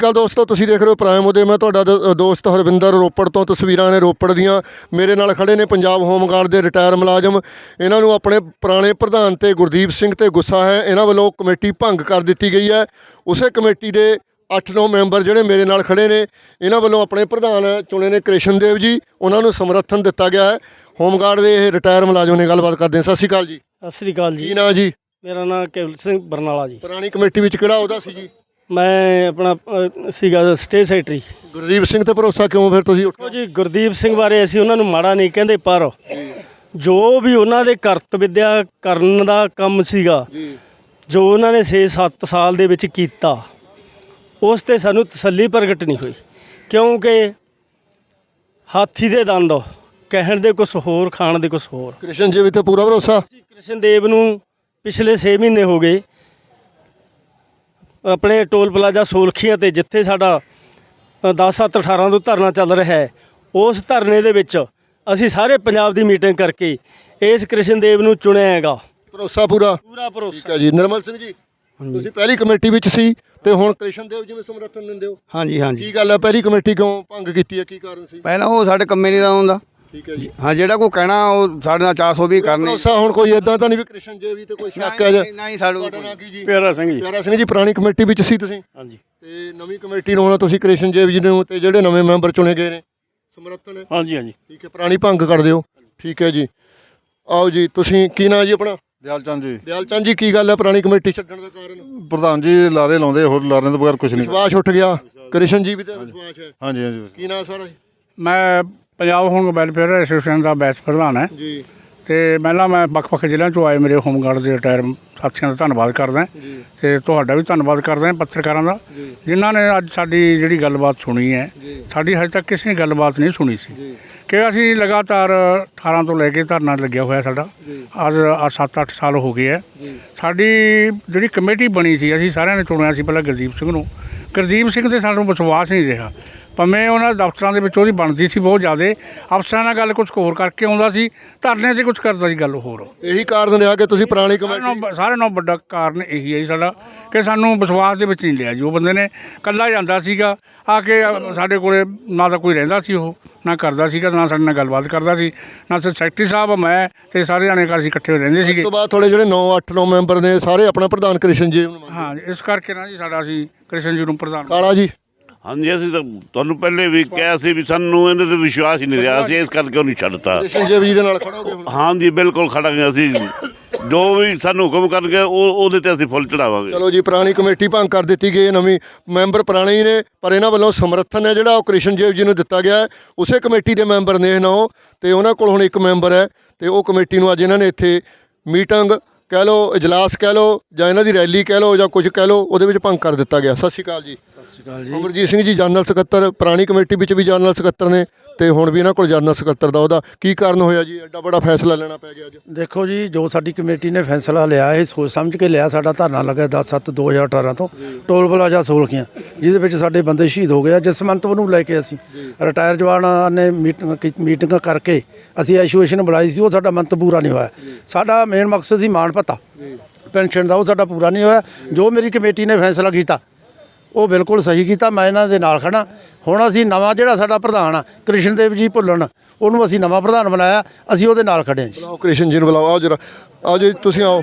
ਕੱਲ ਦੋਸਤੋ ਤੁਸੀਂ ਦੇਖ ਰਹੇ ਹੋ ਪ੍ਰਾਈਮ ਉਹਦੇ ਮੈਂ ਤੁਹਾਡਾ ਦ- ਦੋਸਤ ਹਰਵਿੰਦਰ ਰੋਪੜ ਤੋਂ ਤਸਵੀਰਾਂ ਨੇ ਰੋਪੜ ਦੀਆਂ। ਮੇਰੇ ਨਾਲ ਖੜੇ ਨੇ ਪੰਜਾਬ ਹੋਮਗਾਰਡ ਦੇ ਰਿਟਾਇਰ ਮੁਲਾਜ਼ਮ। ਇਹਨਾਂ ਨੂੰ ਆਪਣੇ ਪੁਰਾਣੇ ਪ੍ਰਧਾਨ ਤੇ ਗੁਰਦੀਪ ਸਿੰਘ ਤੇ ਗੁੱਸਾ ਹੈ। ਇਹਨਾਂ ਵੱਲੋਂ ਕਮੇਟੀ ਭੰਗ ਕਰ ਦਿੱਤੀ ਗਈ ਹੈ। ਉਸੇ ਕਮੇਟੀ ਦੇ 8-9 ਮੈਂਬਰ ਜਿਹੜੇ ਮੇਰੇ ਨਾਲ ਖੜੇ ਨੇ ਇਹਨਾਂ ਵੱਲੋਂ ਆਪਣੇ ਪ੍ਰਧਾਨ ਚੁਣੇ ਨੇ ਕ੍ਰਿਸ਼ਨਦੇਵ ਜੀ। ਉਹਨਾਂ ਨੂੰ ਸਮਰਥਨ ਦਿੱਤਾ ਗਿਆ ਹੈ। ਹੋਮਗਾਰਡ ਦੇ ਇਹ ਰਿਟਾਇਰ ਮੁਲਾਜ਼ਮ ਨੇ ਗੱਲਬਾਤ ਕਰਦੇ ਹਾਂ। ਸਤਿ ਸ਼੍ਰੀ ਅਕਾਲ ਜੀ। ਸਤਿ ਸ੍ਰੀ ਅਕਾਲ ਕੀ ਜੀ ਨਾਂ ਜੀ? ਮੇਰਾ ਨਾਮ ਕੇਵਲ ਸਿੰਘ ਬਰਨਾਲਾ ਜੀ। ਪੁਰਾਣੀ ਕਮੇਟੀ ਵਿੱਚ ਕਿਹੜਾ ਉਹਦਾ ਸੀ ਜੀ? ਮੈਂ ਆਪਣਾ ਸੀਗਾ ਸਟੇ ਸੈਕਟਰੀ। ਗੁਰਦੀਪ ਸਿੰਘ ਤੇ ਭਰੋਸਾ ਕਿਉਂ ਫਿਰ ਤੁਸੀਂ ਉੱਠੋ ਜੀ ਗੁਰਦੀਪ ਸਿੰਘ ਬਾਰੇ ਅਸੀਂ ਉਹਨਾਂ ਨੂੰ ਮਾੜਾ ਨਹੀਂ ਕਹਿੰਦੇ ਪਰ ਜੋ। ਵੀ ਉਹਨਾਂ ਦੇ ਕਰਤ ਵਿਦਿਆ ਕਰਨ ਦਾ ਕੰਮ ਸੀਗਾ ਜੀ। ਜੋ ਉਹਨਾਂ ਨੇ 6-7 ਸਾਲ ਦੇ ਵਿੱਚ ਕੀਤਾ ਉਸ ਤੇ ਸਾਨੂੰ ਤਸੱਲੀ ਪ੍ਰਗਟ ਨਹੀਂ ਹੋਈ। ਕਿਉਂਕਿ ਹਾਥੀ ਦੇ ਦੰਦ ਕਹਿਣ ਦੇ ਕੁਝ ਹੋਰ ਖਾਣ ਦੇ ਕੁਝ ਹੋਰ। ਕ੍ਰਿਸ਼ਨ ਜੀ ਵੀ ਤੇ ਪੂਰਾ ਭਰੋਸਾ? ਅਸੀਂ ਕ੍ਰਿਸ਼ਨ ਦੇਵ ਨੂੰ ਪਿਛਲੇ 6 ਮਹੀਨੇ ਹੋ ਗਏ ਆਪਣੇ ਟੋਲ ਪਲਾਜ਼ਾ ਸੋਲਖੀਆਂ ਤੇ ਜਿੱਥੇ ਸਾਡਾ 10 7 18 ਤੋਂ ਧਰਨਾ ਚੱਲ ਰਿਹਾ ਹੈ ਉਸ ਧਰਨੇ ਦੇ ਵਿੱਚ ਅਸੀਂ ਸਾਰੇ ਪੰਜਾਬ ਦੀ ਮੀਟਿੰਗ ਕਰਕੇ ਇਸ ਕ੍ਰਿਸ਼ਨ ਦੇਵ ਨੂੰ ਚੁਣਿਆ ਹੈਗਾ। ਭਰੋਸਾ ਪੂਰਾ? ਪੂਰਾ ਠੀਕ ਭਰੋਸਾ ਹੈ ਜੀ। ਨਿਰਮਲ ਸਿੰਘ ਜੀ ਤੁਸੀਂ ਪਹਿਲੀ ਕਮੇਟੀ ਵਿੱਚ ਸੀ ਤੇ ਹੁਣ ਕ੍ਰਿਸ਼ਨ ਦੇਵ ਜੀ ਨੂੰ ਸਮਰਥਨ ਦਿੰਦੇ ਹੋ? ਹਾਂਜੀ ਹਾਂਜੀ। ਕੀ ਗੱਲ ਹੈ? ਪਹਿਲੀ ਕਮੇਟੀ ਕਿਉਂ ਭੰਗ ਕੀਤੀ ਹੈ? ਕੀ ਕਾਰਨ ਸੀ? ਪਹਿਲਾਂ ਉਹ ਸਾਡੇ ਕੰਮੇ ਨਹੀਂ ਦਾ ਆਉਂਦਾ ਠੀਕ ਹੈ ਜੀ। ਹਾਂ ਜਿਹੜਾ ਕੋਈ ਕਹਿਣਾ ਉਹ ਸਾਡੇ ਨਾਲ 420 ਕਰਨੀ। ਭਰੋਸਾ ਹੁਣ ਕੋਈ ਇਦਾਂ ਤਾਂ ਨਹੀਂ ਵੀ ਕ੍ਰਿਸ਼ਨ ਜੀ ਵੀ ਤੇ ਕੋਈ ਸ਼ੱਕ ਹੈ ਜੀ ਨਹੀਂ ਨਹੀਂ ਸਾਡੇ ਤੁਹਾਡਾ ਨਾਂ ਕੀ ਜੀ? ਪਿਆਰਾ ਸਿੰਘ ਜੀ। ਪਿਆਰਾ ਸਿੰਘ ਜੀ ਪੁਰਾਣੀ ਕਮੇਟੀ ਵਿੱਚ ਸੀ ਤੁਸੀਂ? ਹਾਂਜੀ। ਤੇ ਨਵੀਂ ਕਮੇਟੀ ਨੂੰ ਹੁਣ ਤੁਸੀਂ ਕ੍ਰਿਸ਼ਨ ਜੀ ਜੀ ਨੂੰ ਤੇ ਜਿਹੜੇ ਨਵੇਂ ਮੈਂਬਰ ਚੁਣੇ ਗਏ ਨੇ ਸਮਰਥਨ ਹੈ ਹਾਂਜੀ ਹਾਂਜੀ। ਠੀਕ ਹੈ ਪੁਰਾਣੀ ਭੰਗ ਕਰ ਦਿਓ। ਠੀਕ ਹੈ ਜੀ। ਆਓ ਜੀ ਤੁਸੀਂ ਕੀ ਨਾਂ ਜੀ ਆਪਣਾ? ਦਿਆਲ ਚੰਦ ਜੀ। ਦਿਆਲ ਚੰਦ ਜੀ ਕੀ ਗੱਲ ਹੈ ਪੁਰਾਣੀ ਕਮੇਟੀ ਛੱਡਣ ਦਾ ਕਾਰਨ? ਪ੍ਰਧਾਨ ਜੀ ਲਾਰੇ ਲਾਉਂਦੇ ਹੋਰ ਲਾਰੇ ਤੋਂ ਬਗੈਰ ਕੁਝ ਨਹੀਂ। ਵਿਸ਼ਵਾਸ ਉੱਠ ਗਿਆ। ਕ੍ਰਿਸ਼ਨ ਜੀ ਵੀ ਤੇ ਵਿਸ਼ਵਾਸ ਹੈ। ਹਾਂਜੀ ਹਾਂਜੀ। ਕੀ ਨਾਂ ਸਾਰਾ ਮੈਂ ਪੰਜਾਬ ਹੋਮ ਵੈਲਫੇਅਰ ਐਸੋਸੀਏਸ਼ਨ ਦਾ ਬੈਚ ਪ੍ਰਧਾਨ ਹੈ। ਜੀ। ਤੇ ਪਹਿਲਾਂ ਮੈਂ ਵੱਖ-ਵੱਖ ਜ਼ਿਲ੍ਹਿਆਂ ਚੋਂ ਆਏ ਮੇਰੇ ਹੋਮਗਾਰਡ ਦੇ ਰਿਟਾਇਰ ਸਾਥੀਆਂ ਦਾ ਧੰਨਵਾਦ ਕਰਦਾ ਜੀ। ਤੇ ਤੁਹਾਡਾ ਵੀ ਧੰਨਵਾਦ ਕਰਦਾ ਪੱਤਰਕਾਰਾਂ ਦਾ। ਜਿਨ੍ਹਾਂ ਨੇ ਅੱਜ ਸਾਡੀ ਜਿਹੜੀ ਗੱਲਬਾਤ ਸੁਣੀ ਹੈ ਸਾਡੀ ਹਜੇ ਤੱਕ ਕਿਸੇ ਨੇ ਗੱਲਬਾਤ ਨਹੀਂ ਸੁਣੀ ਸੀ। ਕਿ ਅਸੀਂ ਲਗਾਤਾਰ 18 ਤੋਂ ਲੈ ਕੇ ਧਰਨਾ ਲੱਗਿਆ ਹੋਇਆ ਸਾਡਾ। ਅੱਜ 7-8 ਸਾਲ ਹੋ ਗਏ ਹੈ। ਸਾਡੀ ਜਿਹੜੀ ਕਮੇਟੀ ਬਣੀ ਸੀ ਅਸੀਂ ਸਾਰਿਆਂ ਨੇ ਚੁਣਿਆ ਸੀ ਪਹਿਲਾਂ ਗੁਰਦੀਪ ਸਿੰਘ ਨੂੰ। ਗੁਰਦੀਪ ਸਿੰਘ ਤੇ ਸਾਨੂੰ ਵਿਸ਼ਵਾਸ ਨਹੀਂ ਰਿਹਾ। ਭਾਵੇਂ ਉਹਨਾਂ ਦਫ਼ਤਰਾਂ ਦੇ ਵਿੱਚ ਉਹਦੀ ਬਣਦੀ ਸੀ ਬਹੁਤ ਜ਼ਿਆਦਾ ਅਫਸਰਾਂ ਨਾਲ ਗੱਲ ਕੁਝ ਹੋਰ ਕਰਕੇ ਆਉਂਦਾ ਸੀ ਧਰਨੇ 'ਤੇ ਕੁਝ ਕਰਦਾ ਸੀ ਗੱਲ ਹੋਰ। ਇਹੀ ਕਾਰਨ ਰਿਹਾ ਕਿ ਤੁਸੀਂ ਪੁਰਾਣੀ ਕਮੇਟੀ ਸਾਰਿਆਂ ਨਾਲੋਂ ਵੱਡਾ ਕਾਰਨ ਇਹੀ ਹੈ ਜੀ ਸਾਡਾ ਕਿ ਸਾਨੂੰ ਵਿਸ਼ਵਾਸ ਦੇ ਵਿੱਚ ਨਹੀਂ ਲਿਆ ਜੀ ਉਹ ਬੰਦੇ ਨੇ ਕੱਲਾ ਜਾਂਦਾ ਸੀਗਾ ਆ ਕੇ ਸਾਡੇ ਕੋਲੇ ਨਾ ਤਾਂ ਕੋਈ ਰਹਿੰਦਾ ਸੀ ਉਹ ਨਾ ਕਰਦਾ ਸੀਗਾ ਨਾ ਸਾਡੇ ਨਾਲ ਗੱਲਬਾਤ ਕਰਦਾ ਸੀ ਨਾ ਸੈਕਟਰੀ ਸਾਹਿਬ ਮੈਂ ਤੇ ਸਾਰੇ ਜਾਣੇ ਘਰ ਅਸੀਂ ਇਕੱਠੇ ਹੋ ਰਹਿੰਦੇ ਸੀਗੇ। ਤੋਂ ਬਾਅਦ ਥੋੜੇ ਜਿਹੜੇ 9 8 9 ਮੈਂਬਰ ਨੇ ਸਾਰੇ ਆਪਣਾ ਪ੍ਰਧਾਨ ਕ੍ਰਿਸ਼ਨ ਜੀ। ਹਾਂ ਇਸ ਕਰਕੇ ਨਾ ਜੀ ਸਾਡਾ ਅਸੀਂ ਕ੍ਰਿਸ਼ਨ ਜੀ ਨੂੰ ਪ੍ਰਧਾਨ ਕਾਲਾ ਜੀ। ਹਾਂਜੀ ਅਸੀਂ ਤਾਂ ਤੁਹਾਨੂੰ ਪਹਿਲੇ ਵੀ ਕਿਹਾ ਸੀ ਵੀ ਸਾਨੂੰ ਇਹਦੇ ਤੇ ਵਿਸ਼ਵਾਸ ਹੀ ਨਹੀਂ ਰਿਹਾ ਸੀ ਇਸ ਕਰਕੇ ਉਹ ਨਹੀਂ ਛੱਡਤਾ ਕ੍ਰਿਸ਼ਨ ਜੀ ਦੇ ਨਾਲ ਖੜੋਗੇ ਹੁਣ? ਹਾਂਜੀ ਬਿਲਕੁਲ ਖੜਾਂਗੇ ਅਸੀਂ। ਜੋ ਵੀ ਸਾਨੂੰ ਹੁਕਮ ਕਰਨਗੇ ਉਹ ਉਹਦੇ ਤੇ ਅਸੀਂ ਫੁੱਲ ਚੜਾਵਾਂਗੇ। ਚਲੋ ਜੀ ਪੁਰਾਣੀ ਕਮੇਟੀ ਭੰਗ ਕਰ ਦਿੱਤੀ ਗਈ ਹੈ, ਨਵੀਂ ਮੈਂਬਰ ਪੁਰਾਣੇ ਹੀ ਨੇ ਪਰ ਇਹਨਾਂ ਵੱਲੋਂ ਸਮਰਥਨ ਹੈ ਜਿਹੜਾ ਉਹ ਕ੍ਰਿਸ਼ਨ ਦੇਵ ਜੀ ਨੂੰ ਦਿੱਤਾ ਗਿਆ ਹੈ। ਉਸੇ ਕਮੇਟੀ ਦੇ ਮੈਂਬਰ ਨੇ ਇਹ ਨੌ ਤੇ ਉਹਨਾਂ ਕੋਲ ਹੁਣ ਇੱਕ ਮੈਂਬਰ ਹੈ ਤੇ ਉਹ ਕਮੇਟੀ ਨੂੰ ਅੱਜ ਇਹਨਾਂ ਨੇ ਇੱਥੇ ਮੀਟਿੰਗ ਕਹਿ ਲਓ ਇਜਲਾਸ ਕਹਿ ਲਓ ਜਾਂ ਇਹਨਾਂ ਦੀ ਰੈਲੀ ਕਹਿ ਲਓ ਜਾਂ ਕੁਝ ਕਹਿ ਲਓ ਉਹਦੇ ਵਿੱਚ ਭੰਗ ਕਰ ਦਿੱਤਾ ਗਿਆ। ਸਤਿ ਸ਼੍ਰੀ ਅਕਾਲ ਜੀ। ਸਤਿ ਸ੍ਰੀ ਅਕਾਲ ਜੀ। ਅਮਰਜੀਤ ਸਿੰਘ ਜੀ ਜਨਰਲ ਸਕੱਤਰ ਪੁਰਾਣੀ ਕਮੇਟੀ ਵਿੱਚ ਵੀ ਜਨਰਲ ਸਕੱਤਰ ਨੇ। ਤੇ ਹੁਣ ਵੀ ਇਹਨਾਂ ਕੋਲ ਜਨਰਲ ਸਕੱਤਰ ਦਾ ਉਹਦਾ। ਕੀ ਕਾਰਨ ਹੋਇਆ ਜੀ? ਐਡਾ ਬੜਾ ਫੈਸਲਾ ਲੈਣਾ ਪੈ ਗਿਆ ਅੱਜ। ਦੇਖੋ ਜੀ ਜੋ ਸਾਡੀ ਕਮੇਟੀ ਨੇ ਫੈਸਲਾ ਲਿਆ ਇਹ ਸੋਚ ਸਮਝ ਕੇ ਲਿਆ ਸਾਡਾ ਧਰਨਾ ਲੱਗਾ 10/7/2018 ਤੋਂ। ਟੋਲ ਪਲਾਜ਼ਾ ਸੋਲਖੀਆਂ ਜਿਹਦੇ ਵਿੱਚ ਸਾਡੇ ਬੰਦੇ ਸ਼ਹੀਦ ਹੋ ਗਏ। ਆ ਜਿਸ ਮੰਤਵ ਨੂੰ ਲੈ ਕੇ ਅਸੀਂ ਰਿਟਾਇਰ ਜਵਾਨਾਂ ਨੇ ਮੀਟਿੰਗ ਕੀ- ਮੀਟਿੰਗ ਕਰਕੇ ਅਸੀਂ ਐਸੋਸੀਏਸ਼ਨ ਬੁਲਾਈ ਸੀ ਉਹ ਸਾਡਾ ਮੰਤਵ ਪੂਰਾ ਨਹੀਂ ਹੋਇਆ। ਸਾਡਾ ਮੇਨ ਮਕਸਦ ਸੀ ਮਾਣ ਭੱਤਾ। ਪੈਨਸ਼ਨ ਦਾ ਉਹ ਸਾਡਾ ਪੂਰਾ ਨਹੀਂ ਹੋਇਆ। ਜੋ ਮੇਰੀ ਕਮੇਟੀ ਨੇ ਫੈਸਲਾ ਕੀਤਾ ਉਹ ਬਿਲਕੁਲ ਸਹੀ ਕੀਤਾ ਮੈਂ ਇਹਨਾਂ ਦੇ ਨਾਲ ਖੜਾ ਹੁਣ ਅਸੀਂ ਨਵਾਂ ਜਿਹੜਾ ਸਾਡਾ ਪ੍ਰਧਾਨ ਆ ਕ੍ਰਿਸ਼ਨਦੇਵ ਜੀ ਭੁੱਲਣ ਉਹਨੂੰ ਅਸੀਂ ਨਵਾਂ ਪ੍ਰਧਾਨ ਬਣਾਇਆ ਅਸੀਂ ਉਹਦੇ ਨਾਲ ਖੜੇ ਹਾਂ ਜੀ। ਬੁਲਾਓ ਕ੍ਰਿਸ਼ਨ ਜੀ ਨੂੰ ਬੁਲਾਓ ਆਓ ਜਰਾ। ਆਓ ਜੀ ਤੁਸੀਂ ਆਓ।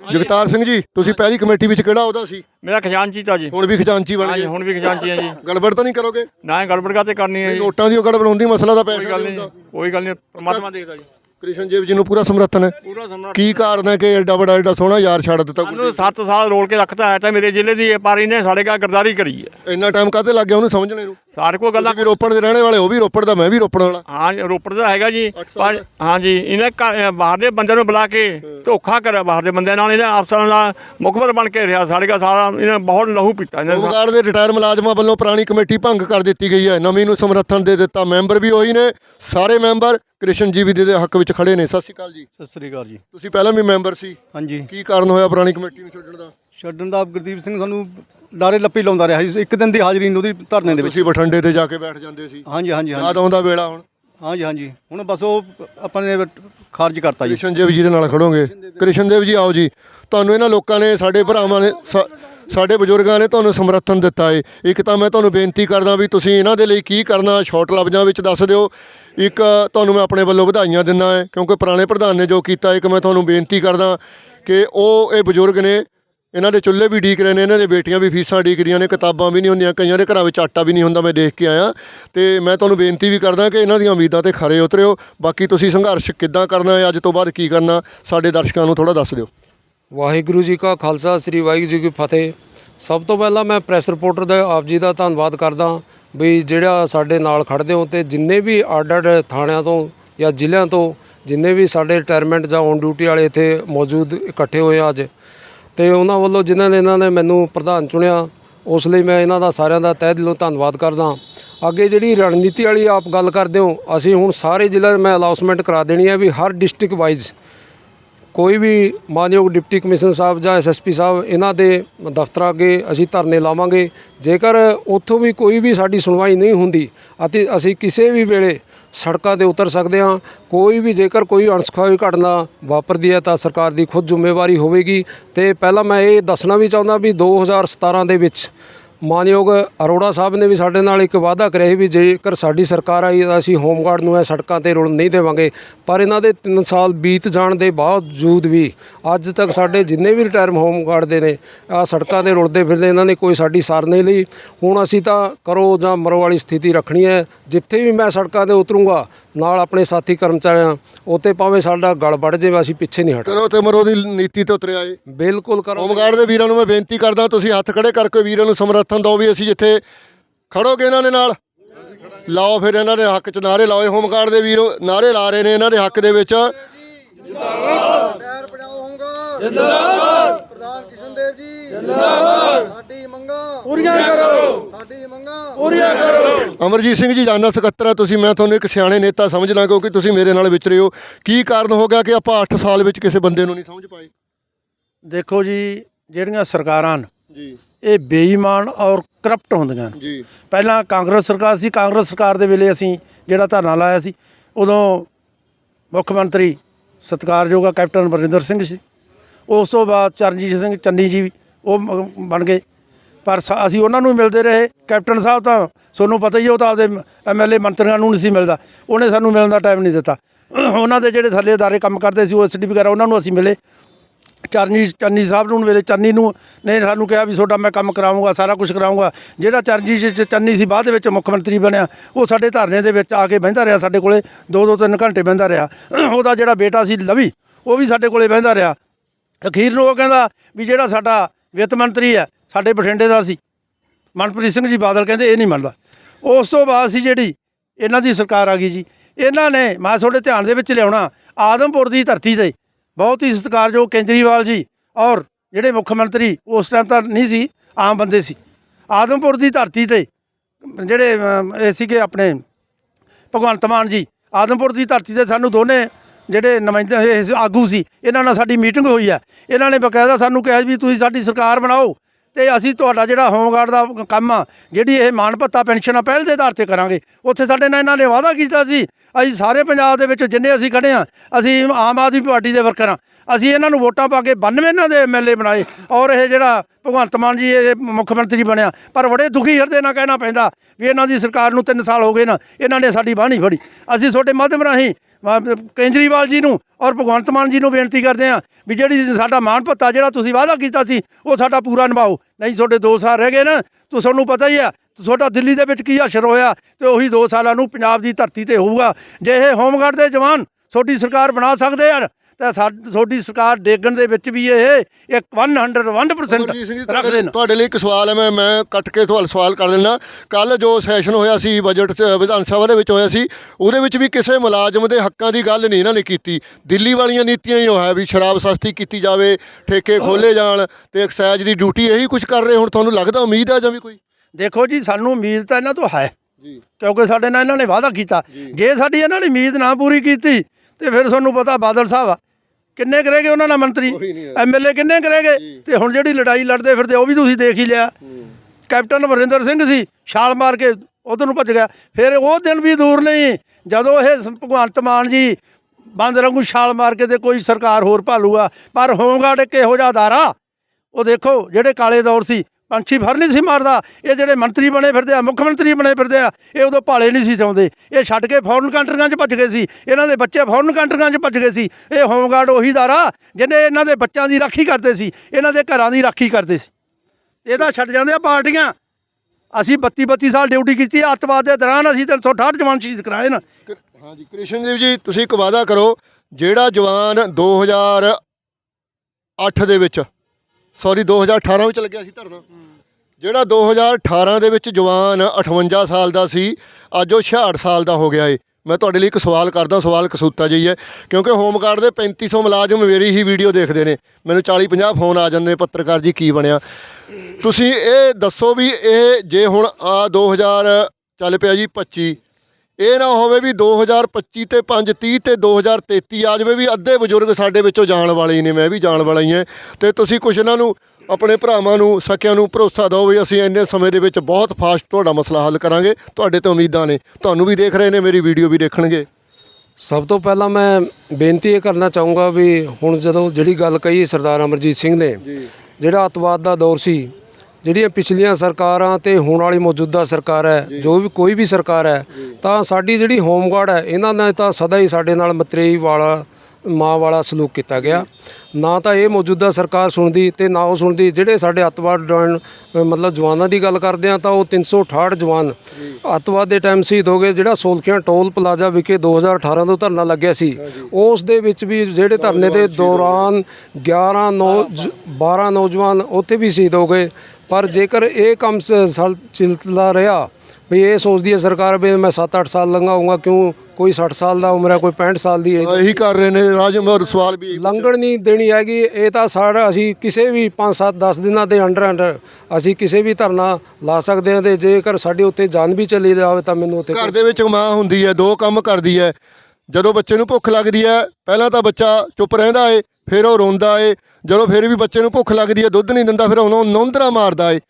ਜਗਤਾਰ ਸਿੰਘ ਜੀ ਤੁਸੀਂ ਪਹਿਲੀ ਕਮੇਟੀ ਵਿੱਚ ਕਿਹੜਾ ਉਹਦਾ ਸੀ? ਮੇਰਾ ਖਜ਼ਾਨਚੀ ਤਾਂ ਜੀ। ਹੁਣ ਵੀ ਖਜ਼ਾਨਚੀ ਬਣ ਹਾਂਜੀ ਗਏ ਹੁਣ ਵੀ ਖਜ਼ਾਨਚੀ ਹੈ ਜੀ। ਗੜਬੜ ਤਾਂ ਨਹੀਂ ਕਰੋਗੇ? ਨਾ ਗੜਬੜ ਕਾਤੇ ਕਰਨੀ ਹੈ ਜੀ? ਨੋਟਾਂ ਦੀ ਉਹ ਗੜਬੜ ਹੁੰਦੀ ਮਸਲਾ ਤਾਂ ਕੋਈ ਪੈਸਾ ਗੱਲ ਦਾ ਨਹੀਂ ਹੁੰਦਾ ਕੋਈ ਗੱਲ ਨਹੀਂ ਪਰਮਾਤਮਾ ਦੇਖਦਾ ਜੀ। ਕ੍ਰਿਸ਼ਨ ਜੀ ਜੀ ਨੂੰ ਪੂਰਾ ਸਮਰਥਨ ਹੈ ਪੂਰਾ ਸਮਰਾ ਕੀ ਕਾਰਨ ਹੈ ਕਿ ਐਡਾ ਬੜਾ ਐਡਾ ਸੋਹਣਾ ਯਾਰ ਛੱਡ ਦਿੱਤਾ ਸਾਨੂੰ 7 ਸਾਲ ਰੋਲ ਕੇ ਰੱਖਤਾ ਹੈ ਤਾਂ ਮੇਰੇ ਜ਼ਿਲ੍ਹੇ ਦੀ ਪਰ ਇਹਨੇ ਸਾਡੇ ਘਰ ਗਰਦਾਰੀ ਕਰੀ ਹੈ। ਇੰਨਾ ਟਾਈਮ ਕਾਹਤੇ ਲੱਗ ਗਿਆ ਉਹਨੂੰ ਸਮਝਣੇ ਨੂੰ? ਸਾਰੇ ਕੋਲ ਗੱਲਾਂ ਵੀ ਰੋਪੜ ਦੇ ਰਹਿਣੇ ਵਾਲੇ ਉਹ ਵੀ ਰੋਪੜ ਦਾ ਮੈਂ ਵੀ ਰੋਪੜ ਵਾਲਾ। ਹਾਂ ਰੋਪੜ ਦਾ ਹੈਗਾ ਜੀ। ਅੱਠ ਸਾਲ ਪਰ ਹਾਂ ਜੀ ਇਹਨੇ ਬਾਹਰ ਦੇ ਬੰਦਿਆਂ ਨੂੰ ਬੁਲਾ ਕੇ ਧੋਖਾ ਕਰਿਆ ਬਾਹਰ ਦੇ ਬੰਦਿਆਂ ਨਾਲ ਇਹਨੇ ਅਫਸਰਾਂ ਨਾਲ ਮੁਖਬਰ ਬਣ ਕੇ ਰਿਹਾ ਸਾਡੇ ਘਰ ਸਾਰਾ ਇਹਨੇ ਬਹੁਤ ਲਹੂ ਪੀਤਾ ਇਹਨੇ ਹੋਮਗਾਰਡ ਦੇ ਰਿਟਾਇਰ ਮੁਲਾਜ਼ਮਾਂ ਵੱਲੋਂ ਪੁਰਾਣੀ ਕਮੇਟੀ ਭੰਗ ਕਰ ਦਿੱਤੀ ਗਈ ਹੈ। ਨਵੀਂ ਨੂੰ ਸਮਰਥਨ ਦੇ ਦਿੱਤਾ ਮੈਂਬਰ ਵੀ ਉਹੀ ਨੇ। ਸਾਰੇ ਮੈਂਬਰ ਕ੍ਰਿਸ਼ਨ ਜੀ ਵੀ ਦੇ ਹੱਕ ਵਿੱਚ ਖੜੇ ਨੇ। ਸਤਿ ਸ਼੍ਰੀ ਅਕਾਲ ਜੀ। ਸਤਿ ਸ੍ਰੀ ਅਕਾਲ ਜੀ। ਤੁਸੀਂ ਪਹਿਲਾਂ ਵੀ ਮੈਂਬਰ ਸੀ। ਹਾਂਜੀ। ਕੀ ਕਾਰਨ ਹੋਇਆ ਪੁਰਾਣੀ ਕਮੇਟੀ ਨੂੰ ਛੱਡਣ ਦਾ? ਛੱਡਣ ਦਾ ਗੁਰਦੀਪ ਸਿੰਘ ਸਾਨੂੰ ਲਾਰੇ ਲੱਪੀ ਲਾਉਂਦਾ ਰਿਹਾ ਜੀ ਇੱਕ ਦਿਨ ਦੀ ਹਾਜ਼ਰੀ ਨਹੀਂ ਉਹਦੀ ਧਰਨੇ ਦੇ ਵਿੱਚ। ਤੁਸੀਂ ਬਠੰਡੇ ਤੇ ਜਾ ਕੇ ਬੈਠ ਜਾਂਦੇ ਸੀ। ਹਾਂਜੀ ਹਾਂਜੀ ਯਾਦ ਹਾਂਜੀ ਆਉਂਦਾ ਵੇਲਾ ਹੁਣ। ਹਾਂਜੀ ਹਾਂਜੀ। ਹੁਣ ਬਸ ਉਹ ਆਪਾਂ ਨੇ ਖਾਰਜ ਕਰਤਾ ਜੀ। ਕ੍ਰਿਸ਼ਨ ਦੇਵ ਜੀ ਦੇ ਨਾਲ ਖੜੋਗੇ। ਕ੍ਰਿਸ਼ਨ ਦੇਵ ਜੀ, ਆਓ ਜੀ। ਤੁਹਾਨੂੰ ਇਹਨਾਂ ਲੋਕਾਂ ਨੇ, ਸਾਡੇ ਭਰਾਵਾਂ ਨੇ, ਸਾ- ਸਾਡੇ ਬਜ਼ੁਰਗਾਂ ਨੇ ਤੁਹਾਨੂੰ ਸਮਰਥਨ ਦਿੱਤਾ ਹੈ ਇੱਕ ਤਾਂ ਮੈਂ ਤੁਹਾਨੂੰ ਬੇਨਤੀ ਕਰਦਾ ਵੀ ਤੁਸੀਂ ਇਹਨਾਂ ਦੇ ਲਈ ਕੀ ਕਰਨਾ, ਸ਼ਾਰਟ ਲਫ਼ਜ਼ਾਂ ਵਿੱਚ ਦੱਸ ਦਿਓ। ਇੱਕ, ਤੁਹਾਨੂੰ ਮੈਂ ਆਪਣੇ ਵੱਲੋਂ ਵਧਾਈਆਂ ਦਿੰਦਾ ਹੈ ਕਿਉਂਕਿ ਪੁਰਾਣੇ ਪ੍ਰਧਾਨ ਨੇ ਜੋ ਕੀਤਾ, ਇੱਕ ਮੈਂ ਤੁਹਾਨੂੰ ਬੇਨਤੀ ਕਰਦਾ ਕਿ ਉਹ, ਇਹ ਬਜ਼ੁਰਗ ਨੇ ਇਹਨਾਂ ਦੇ ਚੁੱਲ੍ਹੇ ਵੀ ਡੀਕ ਰਹੇ ਨੇ, ਇਹਨਾਂ ਦੇ ਬੇਟੀਆਂ ਵੀ ਫੀਸਾਂ ਡੀਕ ਰਹੀਆਂ ਨੇ, ਕਿਤਾਬਾਂ ਵੀ ਨਹੀਂ ਹੁੰਦੀਆਂ, ਕਈਆਂ ਦੇ ਘਰਾਂ ਵਿੱਚ ਆਟਾ ਵੀ ਨਹੀਂ ਹੁੰਦਾ, ਮੈਂ ਦੇਖ ਕੇ ਆਇਆ। ਤੇ ਮੈਂ ਤੁਹਾਨੂੰ ਬੇਨਤੀ ਵੀ ਕਰਦਾ ਕਿ ਇਹਨਾਂ ਦੀਆਂ ਉਮੀਦਾਂ ਤੇ ਖਰੇ ਉਤਰਿਓ। ਬਾਕੀ ਤੁਸੀਂ ਸੰਘਰਸ਼ ਕਿੱਦਾਂ ਕਰਨਾ ਹੈ, ਅੱਜ ਤੋਂ ਬਾਅਦ ਕੀ ਕਰਨਾ, ਸਾਡੇ ਦਰਸ਼ਕਾਂ ਨੂੰ ਥੋੜਾ ਦੱਸ ਦਿਓ। ਵਾਹਿਗੁਰੂ ਜੀ ਕਾ ਖਾਲਸਾ, ਸ੍ਰੀ ਵਾਹਿਗੁਰੂ ਜੀ ਕੀ ਫਤਿਹ। ਸਭ ਤੋਂ ਪਹਿਲਾਂ ਮੈਂ ਪ੍ਰੈਸ ਰਿਪੋਰਟਰ ਦਾ ਆਪ ਜੀ ਦਾ ਧੰਨਵਾਦ ਕਰਦਾ ਵੀ ਜਿਹੜਾ ਸਾਡੇ ਨਾਲ ਖੜਦੇ ਹੋ ਤੇ ਜਿੰਨੇ ਵੀ ਅੱਡ ਅੱਡ ਥਾਣਿਆਂ ਤੋਂ ਜਾਂ ਜ਼ਿਲ੍ਹਿਆਂ ਤੋਂ ਜਿੰਨੇ ਵੀ ਸਾਡੇ ਰਿਟਾਇਰਮੈਂਟ ਜਾਂ ਔਨ ਡਿਊਟੀ ਵਾਲੇ ਇੱਥੇ ਮੌਜੂਦ ਇਕੱਠੇ ਹੋਏ ਆ ਅੱਜ ਤੇ ਉਹਨਾਂ ਵੱਲੋਂ ਜਿਨ੍ਹਾਂ ਨੇ ਇਹਨਾਂ ਨੇ ਮੈਨੂੰ ਪ੍ਰਧਾਨ ਚੁਣਿਆ, ਉਸ ਲਈ ਮੈਂ ਇਹਨਾਂ ਦਾ ਸਾਰਿਆਂ ਦਾ ਤਹਿ ਦਿਲੋਂ ਧੰਨਵਾਦ ਕਰਦਾ ਅੱਗੇ ਜਿਹੜੀ ਰਣਨੀਤੀ ਵਾਲੀ ਆਪ ਗੱਲ ਕਰਦੇ ਹੋ, ਅਸੀਂ ਹੁਣ ਸਾਰੇ ਜ਼ਿਲ੍ਹਾ ਮੈਂ ਅਨਾਉਂਸਮੈਂਟ ਕਰਾ ਦੇਣੀ ਹੈ ਵੀ ਹਰ ਡਿਸਟ੍ਰਿਕਟ ਵਾਈਜ਼ ਕੋਈ ਵੀ ਮਾਨਯੋਗ ਡਿਪਟੀ ਕਮਿਸ਼ਨਰ ਸਾਹਿਬ ਜਾਂ ਐਸਐਸਪੀ ਸਾਹਿਬ, ਇਹਨਾਂ ਦੇ ਦਫ਼ਤਰਾਂ ਅੱਗੇ ਅਸੀਂ ਧਰਨੇ ਲਾਵਾਂਗੇ। ਜੇਕਰ ਉੱਥੋਂ ਵੀ ਕੋਈ ਵੀ ਸਾਡੀ ਸੁਣਵਾਈ ਨਹੀਂ ਹੁੰਦੀ ਅਤੇ ਅਸੀਂ ਕਿਸੇ ਵੀ ਵੇਲੇ ਸੜਕਾਂ ਤੇ ਉਤਰ ਸਕਦੇ ਹਾਂ। ਕੋਈ ਵੀ ਜੇਕਰ ਕੋਈ ਅਣਸੁਖਾਵੀ ਘਟਨਾ ਵਾਪਰਦੀ ਹੈ ਤਾਂ ਸਰਕਾਰ ਦੀ ਖੁਦ ਜ਼ਿੰਮੇਵਾਰੀ ਹੋਵੇਗੀ। ਅਤੇ ਪਹਿਲਾਂ ਮੈਂ ਇਹ ਦੱਸਣਾ ਵੀ ਚਾਹੁੰਦਾ ਵੀ 2017 ਦੇ ਵਿੱਚ ਮਾਨਯੋਗ ਅਰੋੜਾ ਸਾਹਿਬ ਨੇ ਵੀ ਸਾਡੇ ਨਾਲ ਇੱਕ ਵਾਅਦਾ ਕਰਿਆ ਸੀ ਵੀ ਜੇਕਰ ਸਾਡੀ ਸਰਕਾਰ ਆਈ ਤਾਂ ਅਸੀਂ ਹੋਮਗਾਰਡ ਨੂੰ ਇਹ ਸੜਕਾਂ ਤੇ ਰੁਲਣ ਨਹੀਂ ਦੇਵਾਂਗੇ। ਪਰ ਇਹਨਾਂ ਦੇ 3 ਸਾਲ ਬੀਤ ਜਾਣ ਦੇ ਬਾਵਜੂਦ ਵੀ ਅੱਜ ਤੱਕ ਸਾਡੇ ਜਿੰਨੇ ਵੀ ਰਿਟਾਇਰ ਹੋਮਗਾਰਡ ਦੇ ਨੇ ਆ ਸੜਕਾਂ ਤੇ ਰੁਲਦੇ ਫਿਰਦੇ ਇਹਨਾਂ ਨੇ ਕੋਈ ਸਾਡੀ ਸਾਰ ਨਹੀਂ ਲਈ। ਹੁਣ ਅਸੀਂ ਤਾਂ ਕਰੋ ਜਾਂ ਮਰੋ ਵਾਲੀ ਸਥਿਤੀ ਰੱਖਣੀ ਹੈ। ਜਿੱਥੇ ਵੀ ਮੈਂ ਸੜਕਾਂ ਤੇ ਉਤਰੂੰਗਾ ਨਾਲ ਆਪਣੇ ਸਾਥੀ ਕਰਮਚਾਰੀਆਂ ਉੱਤੇ ਭਾਵੇਂ ਸਾਡਾ ਗਲ ਵੱਢ ਜਾਵੇ ਅਸੀਂ ਪਿੱਛੇ ਨਹੀਂ ਹਟ ਕਰੋ ਤੇ ਮਰੋ ਦੀ ਨੀਤੀ ਤੇ ਉਤਰਿਆ ਏ ਬਿਲਕੁਲ ਕਰੋ। ਹੋਮਗਾਰਡ ਦੇ ਵੀਰਾਂ ਨੂੰ ਮੈਂ ਬੇਨਤੀ ਕਰਦਾ ਤੁਸੀਂ ਹੱਥ ਖੜੇ ਕਰਕੇ ਵੀਰਾਂ ਨੂੰ ਸਮਰਥਨ ਦਿਓ ਵੀ ਅਸੀਂ ਜਿੱਥੇ ਖੜੋਗੇ ਇਹਨਾਂ ਦੇ ਨਾਲ। ਲਾਓ ਫਿਰ ਇਹਨਾਂ ਦੇ ਹੱਕ 'ਚ ਨਾਰੇ ਲਾਓ। ਇਹ ਹੋਮਗਾਰਡ ਦੇ ਵੀਰ ਨਾਰੇ ਲਾ ਰਹੇ ਨੇ ਇਹਨਾਂ ਦੇ ਹੱਕ ਦੇ ਵਿੱਚ। ਟਾਇਰ ਪੜਾਓ ਹੋਊਗਾ ਜਿੰਦਾਬਾਦ ਪ੍ਰਧਾਨ ਕਿਸ਼ਨਦੇਵ ਜੀ। ਜਿੰਦਾਬਾਦ ਸਾਡੀ ਮੰਗਾਂ ਪੂਰੀਆਂ ਕਰੋ। ਸਾਡੀ ਮੰਗਾਂ ਪੂਰੀਆਂ ਕਰੋ। ਅਮਰਜੀਤ ਸਿੰਘ ਜੀ ਜਨਰਲ ਸਕੱਤਰ ਆ। ਤੁਸੀਂ ਮੈਂ ਤੁਹਾਨੂੰ ਇੱਕ ਸਿਆਣੇ ਨੇਤਾ ਸਮਝਦਾ ਕਿਉਂਕਿ ਤੁਸੀਂ ਮੇਰੇ ਨਾਲ ਵਿਚਰੇ ਹੋ। ਕੀ ਕਾਰਨ ਹੋ ਗਿਆ ਕਿ ਆਪਾਂ 8 ਸਾਲ ਵਿੱਚ ਕਿਸੇ ਬੰਦੇ ਨੂੰ ਨਹੀਂ ਸਮਝ ਪਾਏ? ਦੇਖੋ ਜੀ ਜਿਹੜੀਆਂ ਸਰਕਾਰਾਂ ਨੇ ਜੀ। ਇਹ ਬੇਈਮਾਨ ਔਰ ਕਰਪਟ ਹੁੰਦੀਆਂ ਨੇ। ਜੀ। ਪਹਿਲਾਂ ਕਾਂਗਰਸ ਸਰਕਾਰ ਸੀ ਕਾਂਗਰਸ ਸਰਕਾਰ ਦੇ ਵੇਲੇ ਅਸੀਂ ਜਿਹੜਾ ਧਰਨਾ ਲਾਇਆ ਸੀ ਉਦੋਂ ਮੁੱਖ ਮੰਤਰੀ ਸਤਿਕਾਰਯੋਗ ਕੈਪਟਨ ਅਮਰਿੰਦਰ ਸਿੰਘ ਸੀ। ਉਸ ਤੋਂ ਬਾਅਦ ਚਰਨਜੀਤ ਸਿੰਘ ਚੰਨੀ ਜੀ ਉਹ ਬਣ ਗਏ। ਪਰ ਅਸੀਂ ਉਹਨਾਂ ਨੂੰ ਮਿਲਦੇ ਰਹੇ। ਕੈਪਟਨ ਸਾਹਿਬ ਤਾਂ ਤੁਹਾਨੂੰ ਪਤਾ ਹੀ ਹੈ, ਉਹ ਤਾਂ ਆਪਦੇ ਐਮਐਲਏ ਮੰਤਰੀਆਂ ਨੂੰ ਨਹੀਂ ਸੀ ਮਿਲਦਾ। ਉਹਨੇ ਸਾਨੂੰ ਮਿਲਣ ਦਾ ਟਾਈਮ ਨਹੀਂ ਦਿੱਤਾ। ਉਹਨਾਂ ਦੇ ਜਿਹੜੇ ਥੱਲੇ ਅਦਾਰੇ ਕੰਮ ਕਰਦੇ ਸੀ ਉਹ ਐਸਡੀ ਵਗੈਰਾ ਉਹਨਾਂ ਨੂੰ ਅਸੀਂ ਮਿਲੇ। ਚਰਨੀ ਚੰਨੀ ਸਾਹਿਬ ਨੂੰ ਵੇਲੇ ਚੰਨੀ ਨੂੰ ਨੇ ਸਾਨੂੰ ਕਿਹਾ ਵੀ ਤੁਹਾਡਾ ਮੈਂ ਕੰਮ ਕਰਾਉਂਗਾ ਸਾਰਾ ਕੁਝ ਕਰਾਉਂਗਾ ਜਿਹੜਾ ਚਰਜੀ ਚੰਨੀ ਸੀ, ਬਾਅਦ ਦੇ ਵਿੱਚ ਮੁੱਖ ਮੰਤਰੀ ਬਣਿਆ, ਉਹ ਸਾਡੇ ਧਰਨੇ ਦੇ ਵਿੱਚ ਆ ਕੇ ਬਹਿੰਦਾ ਰਿਹਾ, ਸਾਡੇ ਕੋਲੇ ਦੋ ਦੋ ਤਿੰਨ ਘੰਟੇ ਬਹਿੰਦਾ ਰਿਹਾ। ਉਹਦਾ ਜਿਹੜਾ ਬੇਟਾ ਸੀ ਲਵੀ, ਉਹ ਵੀ ਸਾਡੇ ਕੋਲੇ ਬਹਿੰਦਾ ਰਿਹਾ। ਅਖੀਰ ਨੂੰ ਉਹ ਕਹਿੰਦਾ ਵੀ ਜਿਹੜਾ ਸਾਡਾ ਵਿੱਤ ਮੰਤਰੀ ਹੈ, ਸਾਡੇ ਬਠਿੰਡੇ ਦਾ ਸੀ। ਮਨਪ੍ਰੀਤ ਸਿੰਘ ਜੀ ਬਾਦਲ ਕਹਿੰਦੇ, ਇਹ ਨਹੀਂ ਮੰਨਦਾ। ਉਸ ਤੋਂ ਬਾਅਦ ਸੀ ਜਿਹੜੀ ਇਹਨਾਂ ਦੀ ਸਰਕਾਰ ਆ ਗਈ ਜੀ। ਇਹਨਾਂ ਨੇ, ਮੈਂ ਤੁਹਾਡੇ ਧਿਆਨ ਦੇ ਵਿੱਚ ਲਿਆਉਣਾ, ਆਦਮਪੁਰ ਦੀ ਧਰਤੀ ਤੇ ਬਹੁਤ ਹੀ ਸਤਿਕਾਰਯੋਗ ਕੇਜਰੀਵਾਲ ਜੀ ਔਰ ਜਿਹੜੇ ਮੁੱਖ ਮੰਤਰੀ ਉਸ ਟਾਈਮ ਤਾਂ ਨਹੀਂ ਸੀ, ਆਮ ਬੰਦੇ ਸੀ। ਆਦਮਪੁਰ ਦੀ ਧਰਤੀ ਤੇ ਜਿਹੜੇ ਇਹ ਸੀਗੇ ਆਪਣੇ ਭਗਵੰਤ ਮਾਨ ਜੀ, ਆਦਮਪੁਰ ਦੀ ਧਰਤੀ ਤੇ ਸਾਨੂੰ ਦੋਨੇ ਜਿਹੜੇ ਨੁਮਾਇੰਦੇ ਆਗੂ ਸੀ, ਇਹਨਾਂ ਨਾਲ ਸਾਡੀ ਮੀਟਿੰਗ ਹੋਈ ਹੈ। ਇਹਨਾਂ ਨੇ ਬਕਾਇਦਾ ਸਾਨੂੰ ਕਿਹਾ ਵੀ ਤੁਸੀਂ ਸਾਡੀ ਸਰਕਾਰ ਬਣਾਓ ਤੇ ਅਸੀਂ ਤੁਹਾਡਾ ਜਿਹੜਾ ਹੋਮਗਾਰਡ ਦਾ ਕੰਮ ਆ, ਜਿਹੜੀ ਇਹ ਮਾਣ ਭੱਤਾ ਪੈਨਸ਼ਨ ਆ, ਪਹਿਲ ਦੇ ਆਧਾਰ ਤੇ ਕਰਾਂਗੇ। ਉੱਥੇ ਸਾਡੇ ਨਾਲ ਇਹਨਾਂ ਨੇ ਵਾਅਦਾ ਕੀਤਾ ਸੀ। ਅਸੀਂ ਸਾਰੇ ਪੰਜਾਬ ਦੇ ਵਿੱਚ ਜਿੰਨੇ ਅਸੀਂ ਖੜੇ ਆ, ਅਸੀਂ ਆਮ ਆਦਮੀ ਪਾਰਟੀ ਦੇ ਵਰਕਰ ਆ। ਅਸੀਂ ਇਹਨਾਂ ਨੂੰ ਵੋਟਾਂ ਪਾ ਕੇ 92 ਇਹਨਾਂ ਦੇ ਐਮਐਲਏ ਬਣਾਏ ਔਰ ਇਹ ਜਿਹੜਾ ਭਗਵੰਤ ਮਾਨ ਜੀ ਇਹ ਮੁੱਖ ਮੰਤਰੀ ਬਣਿਆ। ਪਰ ਬੜੇ ਦੁਖੀ ਹਿਰਦੇ ਨਾਲ ਕਹਿਣਾ ਪੈਂਦਾ ਵੀ ਇਹਨਾਂ ਦੀ ਸਰਕਾਰ ਨੂੰ 3 ਸਾਲ ਹੋ ਗਏ ਨਾ ਇਹਨਾਂ ਨੇ ਸਾਡੀ ਬਾਹ ਨਹੀਂ ਫੜੀ। ਅਸੀਂ ਤੁਹਾਡੇ ਮਾਧਿਅਮ ਰਾਹੀਂ ਅ, ਕੇਜਰੀਵਾਲ ਜੀ ਨੂੰ ਔਰ ਭਗਵੰਤ ਮਾਨ ਜੀ ਨੂੰ ਬੇਨਤੀ ਕਰਦੇ ਆ ਵੀ ਜਿਹੜੀ ਸਾਡਾ ਮਾਣ ਭੱਤਾ ਜਿਹੜਾ ਤੁਸੀਂ ਵਾਅਦਾ ਕੀਤਾ ਸੀ ਉਹ ਸਾਡਾ ਪੂਰਾ ਨਿਭਾਓ। ਨਹੀਂ ਤੁਹਾਡੇ 2 ਸਾਲ ਰਹਿ ਗਏ ਨਾ ਤੂੰ ਤੁਹਾਨੂੰ ਪਤਾ ਹੀ ਆ ਤੁਹਾਡਾ ਦਿੱਲੀ ਦੇ ਵਿੱਚ ਕੀ ਅਸਰ ਹੋਇਆ ਤੇ ਉਹੀ 2 ਸਾਲਾਂ ਨੂੰ ਪੰਜਾਬ ਦੀ ਧਰਤੀ ਤੇ ਹੋਊਗਾ। ਜੇ ਇਹ ਹੋਮਗਾਰਡ ਦੇ ਜਵਾਨ ਤੁਹਾਡੀ ਸਰਕਾਰ ਬਣਾ ਸਕਦੇ ਆ ਤਾਂ ਸਾ- ਤੁਹਾਡੀ ਸਰਕਾਰ ਡੇਗਣ ਦੇ ਵਿੱਚ ਵੀ ਇਹ ਇੱਕ 101% ਅਮਰਜੀਤ ਸਿੰਘ ਜੀ ਰੱਖਦੇ ਤੁਹਾਡੇ ਲਈ ਇੱਕ ਸਵਾਲ ਹੈ ਮੈਂ ਮੈਂ ਕੱਟ ਕੇ ਤੁਹਾਨੂੰ ਸਵਾਲ ਕਰ ਦਿੰਦਾ। ਕੱਲ ਜੋ ਸੈਸ਼ਨ ਹੋਇਆ ਸੀ ਬਜਟ 'ਚ ਵਿਧਾਨ ਸਭਾ ਦੇ ਵਿੱਚ ਹੋਇਆ ਸੀ ਉਹਦੇ ਵਿੱਚ ਵੀ ਕਿਸੇ ਮੁਲਾਜ਼ਮ ਦੇ ਹੱਕਾਂ ਦੀ ਗੱਲ ਨਹੀਂ ਇਹਨਾਂ ਨੇ ਕੀਤੀ। ਦਿੱਲੀ ਵਾਲੀਆਂ ਨੀਤੀਆਂ ਹੀ ਉਹ ਹੈ ਵੀ ਸ਼ਰਾਬ ਸਸਤੀ ਕੀਤੀ ਜਾਵੇ ਠੇਕੇ ਖੋਲੇ ਜਾਣ ਤੇ ਐਕਸਾਈਜ਼ ਦੀ ਡਿਊਟੀ ਇਹੀ ਕੁਝ ਕਰ ਰਹੇ ਹੁਣ ਤੁਹਾਨੂੰ ਲੱਗਦਾ ਉਮੀਦ ਹੈ ਜਾਂ ਵੀ ਕੋਈ? ਦੇਖੋ ਜੀ ਸਾਨੂੰ ਉਮੀਦ ਤਾਂ ਇਹਨਾਂ ਤੋਂ ਹੈ ਕਿਉਂਕਿ ਸਾਡੇ ਨਾਲ ਇਹਨਾਂ ਨੇ ਵਾਅਦਾ ਕੀਤਾ। ਜੇ ਸਾਡੀ ਇਹਨਾਂ ਨੇ ਉਮੀਦ ਨਾ ਪੂਰੀ ਕੀਤੀ ਤੇ ਫਿਰ ਤੁਹਾਨੂੰ ਪਤਾ ਬਾਦਲ ਸਾਹਿਬ ਆ ਕਿੰਨੇ ਕਰੇਗੇ ਉਹਨਾਂ ਨਾਲ ਮੰਤਰੀ। ਐਮਐਲਏ ਕਿੰਨੇ ਕਰੇਗੇ ਜੀ। ਤੇ ਹੁਣ ਜਿਹੜੀ ਲੜਾਈ ਲੜਦੇ ਫਿਰਦੇ ਉਹ ਵੀ ਤੁਸੀਂ ਦੇਖ ਹੀ ਲਿਆ। ਕੈਪਟਨ ਅਮਰਿੰਦਰ ਸਿੰਘ ਸੀ ਛਾਲ ਮਾਰ ਕੇ ਉਧਰ ਨੂੰ ਭੱਜ ਗਿਆ। ਫਿਰ ਉਹ ਦਿਨ ਵੀ ਦੂਰ ਨਹੀਂ ਜਦੋਂ ਇਹ ਭਗਵੰਤ ਮਾਨ ਜੀ ਬੰਦ ਰੰਗੂ ਛਾਲ ਮਾਰ ਕੇ ਤੇ ਕੋਈ ਸਰਕਾਰ ਹੋਰ ਭਾਲੂਗਾ ਪਰ ਹੋਮਗਾਰਡ ਇੱਕ ਇਹੋ ਜਿਹਾ ਅਦਾਰਾ ਉਹ ਦੇਖੋ ਜਿਹੜੇ ਕਾਲੇ ਦੌਰ ਸੀ ਪੰਛੀ ਫਰ ਨਹੀਂ ਸੀ ਮਾਰਦਾ। ਇਹ ਜਿਹੜੇ ਮੰਤਰੀ ਬਣੇ ਫਿਰਦੇ ਆ, ਮੁੱਖ ਮੰਤਰੀ ਬਣੇ ਫਿਰਦੇ ਆ, ਇਹ ਉਦੋਂ ਭਾਲੇ ਨਹੀਂ ਸੀ ਚਾਹੁੰਦੇ। ਇਹ ਛੱਡ ਕੇ ਫੌਰਨ ਕੰਟਰੀਆਂ 'ਚ ਭੱਜ ਗਏ ਸੀ। ਇਹਨਾਂ ਦੇ ਬੱਚੇ ਫੌਰਨ ਕੰਟਰੀਆਂ 'ਚ ਭੱਜ ਗਏ ਸੀ। ਇਹ ਹੋਮਗਾਰਡ ਉਹੀ ਦਾਰਾ ਜਿਹਨੇ ਇਹਨਾਂ ਦੇ ਬੱਚਿਆਂ ਦੀ ਰਾਖੀ ਕਰਦੇ ਸੀ, ਇਹਨਾਂ ਦੇ ਘਰਾਂ ਦੀ ਰਾਖੀ ਕਰਦੇ ਸੀ। ਇਹਦਾ ਛੱਡ ਜਾਂਦੇ ਆ ਪਾਰਟੀਆਂ। ਅਸੀਂ 32 32 ਸਾਲ ਡਿਊਟੀ ਕੀਤੀ, ਅੱਤਵਾਦ ਦੇ ਦੌਰਾਨ ਅਸੀਂ 368 ਜਵਾਨ ਸ਼ਹੀਦ ਕਰਾਏ ਨਾ। ਹਾਂਜੀ ਕ੍ਰਿਸ਼ਨ ਕ੍ਰਿਸ਼ਨਦੇਵ ਜੀ, ਤੁਸੀਂ ਇੱਕ ਵਾਅਦਾ ਕਰੋ, ਜਿਹੜਾ ਜਵਾਨ 2008 ਦੇ ਵਿੱਚ ਸੌਰੀ 2018 ਵਿੱਚ ਲੱਗਿਆ ਸੀ ਧਰਨਾ। ਜਿਹੜਾ 2018 ਦੇ ਵਿੱਚ ਜਵਾਨ 58 ਸਾਲ ਦਾ ਸੀ, ਅੱਜ ਉਹ 66 ਸਾਲ ਦਾ ਹੋ ਗਿਆ ਏ। ਮੈਂ ਤੁਹਾਡੇ ਲਈ ਇੱਕ ਸਵਾਲ ਕਰਦਾ, ਸਵਾਲ ਕਸੂਤਾ ਜਿਹੀ ਹੈ, ਕਿਉਂਕਿ ਹੋਮਗਾਰਡ ਦੇ 3500 ਮੁਲਾਜ਼ਮ ਮੇਰੀ ਹੀ ਵੀਡੀਓ ਦੇਖਦੇ ਨੇ। ਮੈਨੂੰ 40 50 ਫੋਨ ਆ ਜਾਂਦੇ ਨੇ, ਪੱਤਰਕਾਰ ਜੀ ਕੀ ਬਣਿਆ। ਤੁਸੀਂ ਇਹ ਦੱਸੋ ਵੀ ਇਹ ਜੇ ਹੁਣ ਆ 2000 ਚੱਲ ਪਿਆ ਜੀ 25 ਇਹ ਨਾ ਹੋਵੇ ਵੀ 2025 ਤੇ 5 30 ਤੇ 2033 ਆ ਜਾਵੇ ਵੀ ਅੱਧੇ ਬਜ਼ੁਰਗ ਸਾਡੇ ਵਿੱਚੋਂ ਜਾਣ ਵਾਲੇ ਹੀ ਨੇ ਮੈਂ ਵੀ ਜਾਣ ਵਾਲਾ ਹੀ ਹਾਂ। ਤੇ ਤੁਸੀਂ ਕੁਛ ਇਹਨਾਂ ਨੂੰ ਆਪਣੇ ਭਰਾਵਾਂ ਨੂੰ ਸਕਿਆਂ ਨੂੰ ਭਰੋਸਾ ਦਿਓ ਵੀ ਅਸੀਂ ਇੰਨੇ ਸਮੇਂ ਦੇ ਵਿੱਚ ਬਹੁਤ ਫਾਸਟ ਤੁਹਾਡਾ ਮਸਲਾ ਹੱਲ ਕਰਾਂਗੇ। ਤੁਹਾਡੇ ਤੇ ਉਮੀਦਾਂ ਨੇ। ਤੁਹਾਨੂੰ ਵੀ ਦੇਖ ਰਹੇ ਨੇ ਮੇਰੀ ਵੀਡੀਓ ਵੀ ਦੇਖਣਗੇ। ਸਭ ਤੋਂ ਪਹਿਲਾਂ ਮੈਂ ਬੇਨਤੀ ਇਹ ਕਰਨਾ ਚਾਹੂੰਗਾ ਵੀ ਹੁਣ ਜਦੋਂ ਜਿਹੜੀ ਗੱਲ ਕਹੀ ਸਰਦਾਰ ਅਮਰਜੀਤ ਸਿੰਘ ਨੇ ਜਿਹੜਾ ਅਤਵਾਦ ਦਾ ਦੌਰ ਸੀ ਜਿਹੜੀਆਂ ਪਿਛਲੀਆਂ ਸਰਕਾਰਾਂ ਤੇ ਹੁਣ ਵਾਲੀ ਮੌਜੂਦਾ ਸਰਕਾਰ ਹੈ ਜੋ। ਵੀ ਕੋਈ ਵੀ ਸਰਕਾਰ ਹੈ ਤਾਂ ਸਾਡੀ ਜਿਹੜੀ ਹੋਮਗਾਰਡ ਹੈ ਇਹਨਾਂ ਨੇ ਤਾਂ ਸਦਾ ਹੀ ਸਾਡੇ ਨਾਲ ਮਤਰੇਈ ਵਾਲਾ ਮਾਂ ਵਾਲਾ ਸਲੂਕ ਕੀਤਾ ਗਿਆ। ਨਾ ਤਾਂ ਇਹ ਮੌਜੂਦਾ ਸਰਕਾਰ ਸੁਣਦੀ ਤੇ ਨਾ ਉਹ ਸੁਣਦੀ। ਜਿਹੜੇ ਸਾਡੇ ਅੱਤਵਾਦ ਮਤਲਬ ਜਵਾਨਾਂ ਦੀ ਗੱਲ ਕਰਦੇ ਆ ਤਾਂ ਉਹ 368 ਜਵਾਨ ਅੱਤਵਾਦ ਦੇ ਟਾਈਮ ਸ਼ਹੀਦ ਹੋ ਗਏ। ਜਿਹੜਾ ਸੋਲਖੀਆਂ ਟੋਲ ਪਲਾਜ਼ਾ ਵਿਖੇ 2018 ਤੋਂ ਧਰਨਾ ਲੱਗਿਆ ਸੀ ਉਸ ਦੇ ਵਿੱਚ ਵੀ ਜਿਹੜੇ ਧਰਨੇ ਦੇ ਦੌਰਾਨ 11 ਨੌ 12 ਨੌਜਵਾਨ ਉੱਥੇ ਵੀ ਸ਼ਹੀਦ ਹੋ ਗਏ। ਪਰ ਜੇਕਰ ਇਹ ਕੰਮ ਚੱਲਦਾ ਰਿਹਾ ਵੀ ਇਹ ਸੋਚਦੀ ਹੈ ਸਰਕਾਰ ਵੀ ਮੈਂ 7-8 ਸਾਲ ਲੰਘਾਊਂਗਾ ਕਿਉਂ ਕੋਈ 60 ਸਾਲ ਦਾ ਉਮਰ ਹੈ ਕੋਈ 65 ਸਾਲ ਦੀ ਹੈ ਇਹੀ ਕਰ ਰਹੇ ਨੇ ਰਾਜਮ ਔਰ ਸਵਾਲ ਵੀ। ਲੰਘਣ ਨਹੀਂ ਦੇਣੀ ਹੈਗੀ ਇਹ ਤਾਂ ਸਾਡਾ ਅਸੀਂ ਕਿਸੇ ਵੀ 5-7 10 ਦਿਨਾਂ ਦੇ ਅੰਡਰ ਅੰਡਰ ਅਸੀਂ ਕਿਸੇ ਵੀ ਧਰਨਾ ਲਾ ਸਕਦੇ ਹਾਂ ਤੇ ਜੇਕਰ ਸਾਡੇ ਉੱਤੇ ਜਾਨ ਵੀ ਚਲੀ ਜਾਵੇ ਤਾਂ ਮੈਨੂੰ ਉੱਥੇ ਘਰ ਦੇ ਵਿੱਚ ਮਾਂ ਹੁੰਦੀ ਹੈ ਦੋ ਕੰਮ ਕਰਦੀ ਹੈ ਜਦੋਂ ਬੱਚੇ ਨੂੰ ਭੁੱਖ ਲੱਗਦੀ ਹੈ ਪਹਿਲਾਂ ਤਾਂ ਬੱਚਾ ਚੁੱਪ ਰਹਿੰਦਾ ਏ ਫਿਰ ਉਹ ਰੋਂਦਾ ਏ ਜਦੋਂ ਫਿਰ ਵੀ ਬੱਚੇ ਨੂੰ ਭੁੱਖ ਲੱਗਦੀ ਹੈ, ਦੁੱਧ ਨਹੀਂ ਦਿੰਦਾ, ਫਿਰ ਉਹਨੂੰ ਨੌਂਦਰਾ ਮਾਰਦਾ ਏ।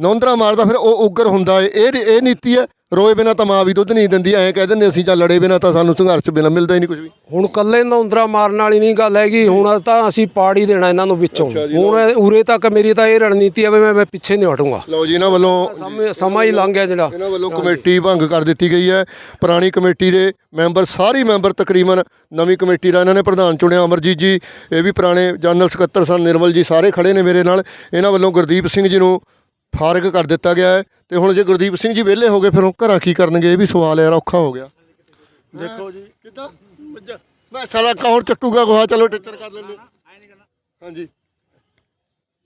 ਨੌਂਦਰਾ ਮਾਰਦਾ ਫਿਰ ਉਹ ਉਗਰ ਹੁੰਦਾ ਏ। ਇਹ ਇਹ ਨੀਤੀ ਹੈ ਰੋਏ ਬਿਨਾ ਤਾਂ ਮਾਂ ਵੀ ਦੁੱਧ ਨਹੀਂ ਦਿੰਦੀ ਐਂ ਕਹਿ ਦਿੰਦੇ ਅਸੀਂ ਜਾਂ ਲੜੇ ਬਿਨਾ ਤਾਂ ਸਾਨੂੰ ਸੰਘਰਸ਼ ਬਿਨਾ ਮਿਲਦਾ ਹੀ ਨਹੀਂ ਕੁਝ ਵੀ। ਹੁਣ ਕੱਲੇ ਨੌਂਦਰਾ ਮਾਰਨ ਵਾਲੀ ਨਹੀਂ ਗੱਲ ਹੈਗੀ ਹੁਣ ਤਾਂ ਅਸੀਂ ਪਾੜ ਦੇਣਾ ਇਹਨਾਂ ਨੂੰ ਵਿੱਚੋਂ। ਹੁਣ ਉਰੇ ਤੱਕ ਮੇਰੀ ਤਾਂ ਇਹ ਰਣਨੀਤੀ ਹੈ ਵੀ ਮੈਂ ਪਿੱਛੇ ਨਹੀਂ ਹਟੂੰਗਾ। ਲਓ ਜੀ ਇਹਨਾਂ ਵੱਲੋਂ ਸਮਾਂ ਸਮਾਂ ਹੀ ਲੰਘ ਗਿਆ ਜਿਹੜਾ। ਇਹਨਾਂ ਵੱਲੋਂ ਕਮੇਟੀ ਭੰਗ ਕਰ ਦਿੱਤੀ ਗਈ ਹੈ। ਪੁਰਾਣੀ ਕਮੇਟੀ ਦੇ ਮੈਂਬਰ ਸਾਰੇ ਮੈਂਬਰ ਤਕਰੀਬਨ ਨਵੀਂ ਕਮੇਟੀ ਦਾ ਇਹਨਾਂ ਨੇ ਪ੍ਰਧਾਨ ਚੁਣਿਆ। ਅਮਰਜੀਤ ਜੀ ਇਹ ਵੀ ਪੁਰਾਣੇ ਜਨਰਲ ਸਕੱਤਰ ਸਨ ਨਿਰਮਲ ਜੀ ਸਾਰੇ ਖੜੇ ਨੇ ਮੇਰੇ ਨਾਲ। ਇਹਨਾਂ ਵੱਲੋਂ ਗੁਰਦੀਪ ਸਿੰਘ ਜੀ ਨੂੰ ਫਾਰਗ ਕਰ ਦਿੱਤਾ ਗਿਆ ਹੈ ਤੇ ਹੁਣ ਜੇ ਗੁਰਦੀਪ ਸਿੰਘ ਜੀ ਵਿਹਲੇ ਹੋ ਗਏ ਫਿਰ ਉਹ ਘਰਾਂ ਕੀ ਕਰਨਗੇ? ਇਹ ਵੀ ਸਵਾਲ ਹੈ ਯਾਰ ਔਖਾ ਹੋ ਗਿਆ। ਦੇਖੋ ਜੀ। ਕਿੱਦਾਂ? ਮੈਂ ਸਾਲਾ ਕੌਣ ਚੱਕੂਗਾ ਗੋਹਾ ਚਲੋ ਟੀਚਰ ਕਰ ਲੈਂਦੇ। ਹਾਂਜੀ।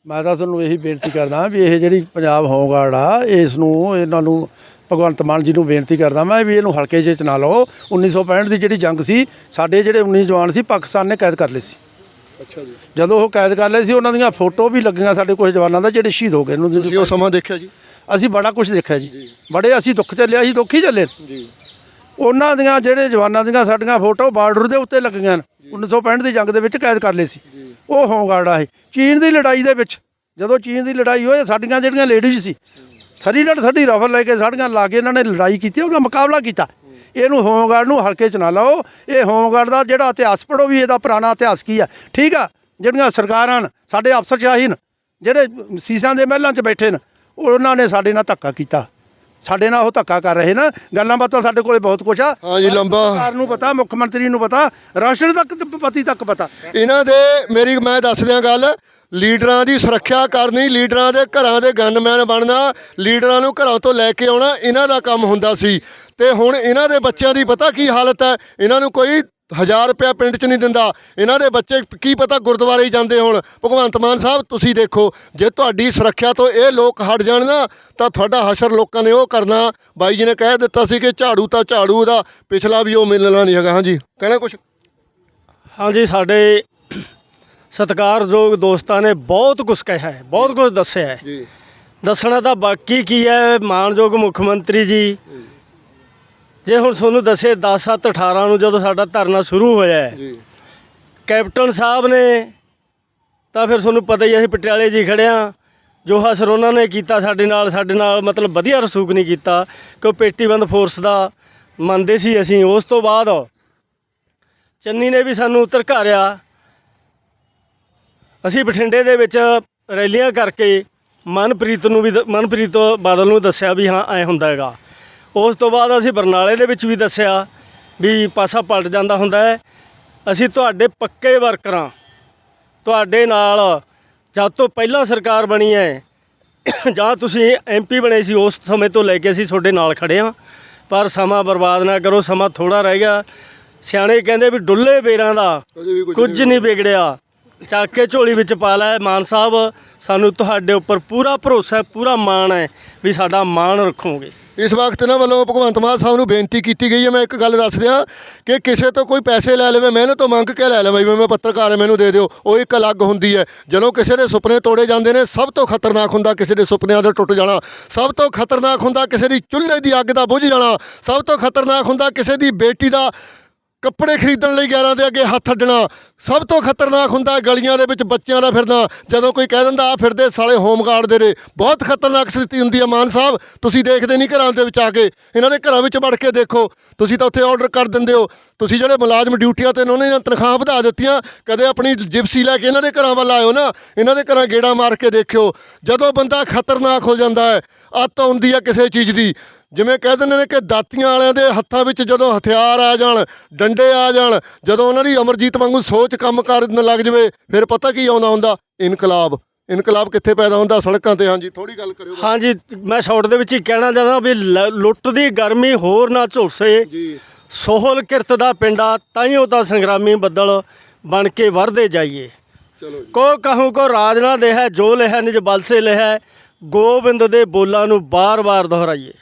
ਮੈਂ ਤਾਂ ਤੁਹਾਨੂੰ ਇਹੀ ਬੇਨਤੀ ਕਰਦਾ ਵੀ ਇਹ ਜਿਹੜੀ ਪੰਜਾਬ ਹੋਮਗਾਰਡ ਆ ਇਸ ਨੂੰ ਇਹਨਾਂ ਨੂੰ ਭਗਵੰਤ ਮਾਨ ਜੀ ਨੂੰ ਬੇਨਤੀ ਕਰਦਾ ਮੈਂ ਵੀ ਇਹਨੂੰ ਹਲਕੇ ਜਿਹੇ ਚ ਨਾ ਲਓ। 1965 ਦੀ ਜਿਹੜੀ ਜੰਗ ਸੀ ਸਾਡੇ ਜਿਹੜੇ 19 ਜਵਾਨ ਸੀ ਪਾਕਿਸਤਾਨ ਨੇ ਕੈਦ ਕਰ ਲਏ ਸੀ। ਅੱਛਾ ਜੀ। ਜਦੋਂ ਉਹ ਕੈਦ ਕਰ ਲਏ ਸੀ ਉਹਨਾਂ ਦੀਆਂ ਫੋਟੋ ਵੀ ਲੱਗੀਆਂ ਸਾਡੇ ਕੁਝ ਜਵਾਨਾਂ ਦਾ ਜਿਹੜੇ ਸ਼ਹੀਦ ਹੋ ਗਏ ਨੂੰ। ਤੁਸੀਂ ਉਹ ਸਮਾਂ ਦੇਖਿਆ ਜੀ? ਅਸੀਂ ਬੜਾ ਕੁਝ ਦੇਖਿਆ ਜੀ। ਬੜੇ ਅਸੀਂ ਦੁੱਖ ਚੱਲਿਆ ਸੀ ਦੁੱਖ ਹੀ ਚੱਲੇ ਜੀ। ਉਹਨਾਂ ਦੀਆਂ ਜਿਹੜੇ ਜਵਾਨਾਂ ਦੀਆਂ ਸਾਡੀਆਂ ਫੋਟੋ ਬਾਰਡਰ ਦੇ ਉੱਤੇ ਲੱਗੀਆਂ ਨੇ। 1965 ਦੀ ਜੰਗ ਦੇ ਵਿੱਚ ਕੈਦ ਕਰ ਲਏ ਸੀ। ਉਹ ਹੋਮਗਾਰਡ ਆ ਇਹ ਚੀਨ ਦੀ ਲੜਾਈ ਦੇ ਵਿੱਚ ਜਦੋਂ ਚੀਨ ਦੀ ਲੜਾਈ ਹੋਈ ਸਾਡੀਆਂ ਜਿਹੜੀਆਂ ਲੇਡੀਜ਼ ਸੀ ਥਰੀ ਡਟ ਥਰੀ ਰਫਲ ਲੈ ਕੇ ਸਾਡੀਆਂ ਲਾ ਕੇ ਇਹਨਾਂ ਨੇ ਲੜਾਈ ਕੀਤੀ ਉਹਦਾ ਮੁਕਾਬਲਾ ਕੀਤਾ। ਇਹਨੂੰ ਹੋਮਗਾਰਡ ਨੂੰ ਹਲਕੇ ਚ ਨਾ ਲਾਓ। ਇਹ ਹੋਮਗਾਰਡ ਦਾ ਜਿਹੜਾ ਇਤਿਹਾਸ ਪੜੋ ਵੀ ਇਹਦਾ ਪੁਰਾਣਾ ਇਤਿਹਾਸ ਕੀ ਆ। ਠੀਕ ਆ? ਜਿਹੜੀਆਂ ਸਰਕਾਰਾਂ ਸਾਡੇ ਅਫਸਰਸ਼ਾਹੀ ਨੇ ਜਿਹੜੇ ਸੀਸਾਂ ਦੇ ਮਹਿਲਾਂ 'ਚ ਬੈਠੇ ਨੇ ਉਹਨਾਂ ਨੇ ਸਾਡੇ ਨਾਲ ਧੱਕਾ ਕੀਤਾ। ਸਾਡੇ ਨਾਲ ਉਹ ਧੱਕਾ ਕਰ ਰਹੇ ਨਾ। ਗੱਲਾਂ ਬਾਤਾਂ ਸਾਡੇ ਕੋਲੇ ਬਹੁਤ ਕੁਛ ਆ। ਹਾਂ ਜੀ ਲੰਬਾ। ਸਰਕਾਰ ਨੂੰ ਪਤਾ ਮੁੱਖ ਮੰਤਰੀ ਨੂੰ ਪਤਾ ਰਾਸ਼ਟਰ ਤੱਕ ਪਤੀ ਤੱਕ ਪਤਾ। ਇਹਨਾਂ ਦੇ ਮੇਰੀ ਮੈਂ ਦੱਸ ਦਿਆਂ ਗੱਲ। ਲੀਡਰਾਂ ਦੀ ਸੁਰੱਖਿਆ ਕਰਨੀ, ਲੀਡਰਾਂ ਦੇ ਘਰਾਂ ਦੇ ਗਨਮੈਨ ਬਣਨਾ, ਲੀਡਰਾਂ ਨੂੰ ਘਰਾਂ ਤੋਂ ਲੈ ਕੇ ਆਉਣਾ, ਇਹਨਾਂ ਦਾ ਕੰਮ ਹੁੰਦਾ ਸੀ। ਤੇ ਹੁਣ ਇਹਨਾਂ ਦੇ ਬੱਚਿਆਂ ਦੀ ਪਤਾ ਕੀ ਹਾਲਤ ਹੈ? ਇਹਨਾਂ ਨੂੰ ਕੋਈ 1000 ਰੁਪਇਆ ਪਿੰਡ 'ਚ ਨਹੀਂ ਦਿੰਦਾ। ਇਹਨਾਂ ਦੇ ਬੱਚੇ ਕੀ ਪਤਾ ਗੁਰਦੁਆਰੇ ਹੀ ਜਾਂਦੇ ਹੋਣ। ਭਗਵੰਤ ਮਾਨ ਸਾਹਿਬ, ਤੁਸੀਂ ਦੇਖੋ, ਜੇ ਤੁਹਾਡੀ ਸੁਰੱਖਿਆ ਤੋਂ ਇਹ ਲੋਕ ਹਟ ਜਾਣ ਨਾ, ਤਾਂ ਤੁਹਾਡਾ ਹਸ਼ਰ ਲੋਕਾਂ ਨੇ ਉਹ ਕਰਨਾ। ਬਾਈ ਜੀ ਨੇ ਕਹਿ ਦਿੱਤਾ ਸੀ ਕਿ ਝਾੜੂ ਤਾਂ ਝਾੜੂ ਦਾ, ਪਿਛਲਾ ਵੀ ਉਹ ਮਿਲਣਾ ਨਹੀਂ ਹੈਗਾ। ਹਾਂਜੀ, ਕਹਿਣਾ ਕੁਛ? ਹਾਂਜੀ, ਸਾਡੇ ਸਤਿਕਾਰਯੋਗ ਦੋਸਤਾਂ ਨੇ ਬਹੁਤ ਕੁਝ ਕਿਹਾ ਹੈ ਬਹੁਤ ਕੁਝ ਦੱਸਿਆ ਹੈ। ਜੀ। ਦੱਸਣਾ ਤਾਂ ਬਾਕੀ ਕੀ ਹੈ ਮਾਨਯੋਗ ਮੁੱਖ ਮੰਤਰੀ ਜੀ। ਜੇ। ਹੁਣ ਤੁਹਾਨੂੰ ਦੱਸੇ 10 7 18 ਨੂੰ ਜਦੋਂ ਸਾਡਾ ਧਰਨਾ ਸ਼ੁਰੂ ਹੋਇਆ ਹੈ ਜੀ। ਕੈਪਟਨ ਸਾਹਿਬ ਨੇ ਤਾਂ ਫਿਰ ਤੁਹਾਨੂੰ ਪਤਾ ਹੀ ਅਸੀਂ ਪਟਿਆਲੇ ਜੀ ਖੜਿਆ ਜੋ ਹਸਰ ਉਹਨਾਂ ਨੇ ਕੀਤਾ ਸਾਡੇ ਨਾਲ ਸਾਡੇ ਨਾਲ ਮਤਲਬ ਵਧੀਆ ਰਸੂਖ ਨਹੀਂ ਕੀਤਾ ਕਿ ਉਹ ਪੇਟੀਬੰਦ ਫੋਰਸ ਦਾ ਮੰਨਦੇ ਸੀ ਅਸੀਂ। ਉਸ ਤੋਂ ਬਾਅਦ ਚੰਨੀ ਨੇ ਵੀ ਸਾਨੂੰ ਧਰਕਾਰਿਆ ਅਸੀਂ ਬਠਿੰਡੇ ਦੇ ਵਿੱਚ ਰੈਲੀਆਂ ਕਰਕੇ ਮਨਪ੍ਰੀਤ ਨੂੰ ਵੀ ਦ- ਮਨਪ੍ਰੀਤ ਬਾਦਲ ਨੂੰ ਦੱਸਿਆ ਵੀ ਹਾਂ ਐ ਹੁੰਦਾ ਹੈਗਾ। ਉਸ ਤੋਂ ਬਾਅਦ ਅਸੀਂ ਬਰਨਾਲੇ ਦੇ ਵਿੱਚ ਵੀ ਦੱਸਿਆ ਵੀ ਪਾਸਾ ਪਲਟ ਜਾਂਦਾ ਹੁੰਦਾ ਹੈ। ਅਸੀਂ ਤੁਹਾਡੇ ਪੱਕੇ ਵਰਕਰਾਂ ਤੁਹਾਡੇ ਨਾਲ ਜਦ ਤੋਂ ਪਹਿਲਾਂ ਸਰਕਾਰ ਬਣੀ ਹੈ ਜਾਂ ਤੁਸੀਂ ਐਮਪੀ ਬਣੇ ਸੀ ਉਸ ਸਮੇਂ ਤੋਂ ਲੈ ਕੇ ਅਸੀਂ ਤੁਹਾਡੇ ਨਾਲ ਖੜੇ ਹਾਂ। ਪਰ ਸਮਾਂ ਬਰਬਾਦ ਨਾ ਕਰੋ ਸਮਾਂ ਥੋੜਾ ਰਹਿ ਗਿਆ। ਸਿਆਣੇ ਕਹਿੰਦੇ ਵੀ ਡੁੱਲੇ ਬੇਰਾਂ ਦਾ ਕੁਝ ਨਹੀਂ ਵਿਗੜਿਆ। ਚੱਕ ਕੇ ਝੋਲੀ ਵਿੱਚ ਪਾ ਲੈ। ਮਾਨ ਸਾਹਿਬ, ਸਾਨੂੰ ਤੁਹਾਡੇ ਉੱਪਰ ਪੂਰਾ ਭਰੋਸਾ ਹੈ ਪੂਰਾ ਮਾਣ ਹੈ ਵੀ ਸਾਡਾ ਮਾਣ ਰੱਖੋਗੇ। ਇਸ ਵਕਤ ਇਹਨਾਂ ਵੱਲੋਂ ਭਗਵੰਤ ਮਾਨ ਸਾਹਿਬ ਨੂੰ ਬੇਨਤੀ ਕੀਤੀ ਗਈ ਹੈ। ਮੈਂ ਇੱਕ ਗੱਲ ਦੱਸ ਦਿਆਂ ਕਿ ਕਿਸੇ ਤੋਂ ਕੋਈ ਪੈਸੇ ਲੈ ਲਵੇ, ਮਿਹਨਤ ਤੋਂ ਮੰਗ ਕੇ ਲੈ ਲਵੇ ਵੀ ਮੈਂ ਪੱਤਰਕਾਰ ਹਾਂ, ਮੈਨੂੰ ਦੇ ਦਿਓ। ਉਹ ਇੱਕ ਅਲੱਗ ਹੁੰਦੀ ਹੈ। ਜਦੋਂ ਕਿਸੇ ਦੇ ਸੁਪਨੇ ਤੋੜੇ ਜਾਂਦੇ ਨੇ, ਸਭ ਤੋਂ ਖਤਰਨਾਕ ਹੁੰਦਾ ਕਿਸੇ ਦੇ ਸੁਪਨਿਆਂ ਦਾ ਟੁੱਟ ਜਾਣਾ। ਸਭ ਤੋਂ ਖਤਰਨਾਕ ਹੁੰਦਾ ਕਿਸੇ ਦੀ ਚੁੱਲ੍ਹੇ ਦੀ ਅੱਗ ਦਾ ਬੁਝ ਜਾਣਾ। ਸਭ ਤੋਂ ਖਤਰਨਾਕ ਹੁੰਦਾ ਕਿਸੇ ਦੀ ਬੇਟੀ ਦਾ ਕੱਪੜੇ ਖਰੀਦਣ ਲਈ ਗੈਰਾਂ ਦੇ ਅੱਗੇ ਹੱਥ ਅੱਡਣਾ। ਸਭ ਤੋਂ ਖਤਰਨਾਕ ਹੁੰਦਾ ਗਲੀਆਂ ਦੇ ਵਿੱਚ ਬੱਚਿਆਂ ਦਾ ਫਿਰਨਾ। ਜਦੋਂ ਕੋਈ ਕਹਿ ਦਿੰਦਾ ਆ ਫਿਰਦੇ ਸਾਲੇ ਹੋਮਗਾਰਡ ਦੇ ਨੇ। ਬਹੁਤ ਖਤਰਨਾਕ ਸਥਿਤੀ ਹੁੰਦੀ ਹੈ ਮਾਨ ਸਾਹਿਬ। ਤੁਸੀਂ ਦੇਖਦੇ ਨਹੀਂ ਘਰਾਂ ਦੇ ਵਿੱਚ ਆ ਕੇ। ਇਹਨਾਂ ਦੇ ਘਰਾਂ ਵਿੱਚ ਵੜ ਕੇ ਦੇਖੋ। ਤੁਸੀਂ ਤਾਂ ਉੱਥੇ ਆਰਡਰ ਕਰ ਦਿੰਦੇ ਹੋ। ਤੁਸੀਂ ਜਿਹੜੇ ਮੁਲਾਜ਼ਮ ਡਿਊਟੀਆਂ ਤੇ ਨੇ ਉਹਨਾਂ ਨੇ ਤਨਖਾਹ ਵਧਾ ਦਿੱਤੀਆਂ। ਕਦੇ ਆਪਣੀ ਜਿਪਸੀ ਲੈ ਕੇ ਇਹਨਾਂ ਦੇ ਘਰਾਂ ਵੱਲ ਆਇਓ ਨਾ। ਇਹਨਾਂ ਦੇ ਘਰਾਂ ਗੇੜਾ ਮਾਰ ਕੇ ਦੇਖਿਓ। ਜਦੋਂ ਬੰਦਾ ਖਤਰਨਾਕ ਹੋ ਜਾਂਦਾ ਹੈ, ਅੱਤ ਆਉਂਦੀ ਹੈ ਕਿਸੇ ਚੀਜ਼ ਦੀ। ਜਿਵੇਂ ਕਹਿ ਦਿੰਦੇ ਨੇ ਕਿ ਦਾਤੀਆਂ ਵਾਲਿਆਂ ਦੇ ਹੱਥਾਂ ਵਿੱਚ ਜਦੋਂ ਹਥਿਆਰ ਆ ਜਾਣ ਡੰਡੇ ਆ ਜਾਣ ਜਦੋਂ ਉਹਨਾਂ ਦੀ ਅਮਰਜੀਤ ਵਾਂਗੂ ਸੋਚ ਕੰਮ ਕਰਨ ਲੱਗ ਜਵੇ ਫਿਰ ਪਤਾ ਕੀ ਆਉਂਦਾ ਹੁੰਦਾ? ਇਨਕਲਾਬ। ਇਨਕਲਾਬ ਕਿੱਥੇ ਪੈਦਾ ਹੁੰਦਾ? ਸੜਕਾਂ ਤੇ। ਹਾਂਜੀ ਥੋੜੀ ਗੱਲ ਕਰਿਓ। ਹਾਂਜੀ ਮੈਂ ਸ਼ਾਰਟ ਦੇ ਵਿੱਚ ਹੀ ਕਹਿਣਾ ਚਾਹੁੰਦਾ ਵੀ ਲੁੱਟ ਦੀ ਗਰਮੀ ਹੋਰ ਨਾ ਝੁਲਸੇ। ਜੀ। ਸੋਹਲ ਕਿਰਤ ਦਾ ਪਿੰਡਾ ਤਾਈਓ ਤਾਂ ਸੰਗਰਾਮੀ ਬੱਦਲ ਬਣ ਕੇ ਵਰਦੇ ਜਾਈਏ। ਚਲੋ ਜੀ। ਕੋ ਕਹੂੰ ਕੋ ਰਾਜ ਨਾ ਦੇਹ ਜੋ ਲਿਆ ਨਿਜ ਬਲ ਸੇ ਲਿਆ ਗੋਬਿੰਦ ਦੇ ਬੋਲਾਂ ਨੂੰ ਬਾਰ-ਬਾਰ ਦੁਹਰਾਈਏ।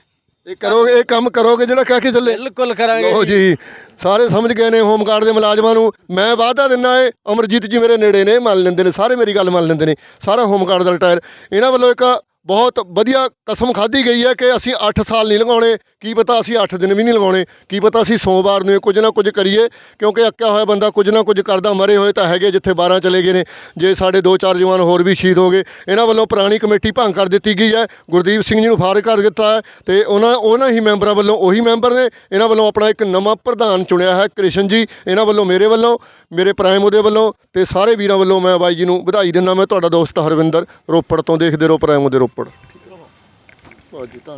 ਇਹ ਕਰੋਗੇ ਇਹ ਕੰਮ ਕਰੋਗੇ ਜਿਹੜਾ ਕਹਿ ਕੇ ਚੱਲੇ? ਬਿਲਕੁਲ ਕਰਾਂਗੇ ਲੋ ਜੀ। ਸਾਰੇ ਸਮਝ ਗਏ ਨੇ ਹੋਮਗਾਰਡ ਦੇ ਮੁਲਾਜ਼ਮਾਂ ਨੂੰ। ਮੈਂ ਵਾਅਦਾ ਦਿੰਦਾ ਏ ਅਮਰਜੀਤ ਜੀ ਮੇਰੇ ਨੇੜੇ ਨੇ ਮੰਨ ਲੈਂਦੇ ਨੇ ਸਾਰੇ ਮੇਰੀ ਗੱਲ ਮੰਨ ਲੈਂਦੇ ਨੇ ਸਾਰਾ ਹੋਮਗਾਰਡ ਦਾ ਰਿਟਾਇਰ। ਇਹਨਾਂ ਵੱਲੋਂ ਇੱਕ ਬਹੁਤ ਵਧੀਆ ਕਸਮ ਖਾਧੀ ਗਈ ਹੈ ਕਿ ਅਸੀਂ 8 ਸਾਲ ਨਹੀਂ ਲਗਾਉਣੇ ਕੀ ਪਤਾ ਅਸੀਂ 8 ਦਿਨ ਵੀ ਨਹੀਂ ਲਗਾਉਣੇ ਕੀ ਪਤਾ ਅਸੀਂ ਸੋਮਵਾਰ ਨੂੰ ਕੁਝ ਨਾ ਕੁਝ ਕਰੀਏ? ਕਿਉਂਕਿ ਅੱਕਿਆ ਹੋਇਆ ਬੰਦਾ ਕੁਝ ਨਾ ਕੁਝ ਕਰਦਾ ਮਰੇ ਹੋਏ ਤਾਂ ਹੈਗੇ ਜਿੱਥੇ 12 ਚਲੇ ਗਏ ਨੇ। ਜੇ ਸਾਡੇ ਦੋ ਚਾਰ ਜਵਾਨ ਹੋਰ ਵੀ ਸ਼ਹੀਦ ਹੋ ਗਏ ਇਹਨਾਂ ਵੱਲੋਂ ਪੁਰਾਣੀ ਕਮੇਟੀ ਭੰਗ ਕਰ ਦਿੱਤੀ ਗਈ ਹੈ। ਗੁਰਦੀਪ ਸਿੰਘ ਜੀ ਨੂੰ ਫਾਰਗ ਕਰ ਦਿੱਤਾ ਹੈ ਤੇ ਉਹਨਾਂ ਉਹਨਾਂ ਹੀ ਮੈਂਬਰਾਂ ਵੱਲੋਂ ਉਹੀ ਮੈਂਬਰ ਨੇ ਇਹਨਾਂ ਵੱਲੋਂ ਆਪਣਾ ਇੱਕ ਨਵਾਂ ਪ੍ਰਧਾਨ ਚੁਣਿਆ ਹੈ ਕ੍ਰਿਸ਼ਨ ਜੀ। ਇਹਨਾਂ ਵੱਲੋਂ ਮੇਰੇ ਵੱਲੋਂ ਮੇਰੇ ਪ੍ਰਾਈਮ ਉਹਦੇ ਵੱਲੋਂ ਤੇ ਸਾਰੇ ਵੀਰਾਂ ਵੱਲੋਂ ਮੈਂ ਬਾਈ ਜੀ ਨੂੰ ਵਧਾਈ ਦਿੰਦਾ। ਮੈਂ ਤੁਹਾਡਾ ਦੋਸਤ ਹਰਵਿੰਦਰ ਰੋਪੜ ਤੋਂ ਦੇਖਦੇ ਰਹੋ ਪ੍ਰਾਈਮ ਉਹਦੇ ਰੋਪੜ। ਵਾਹ ਜੀ ਧੰਨ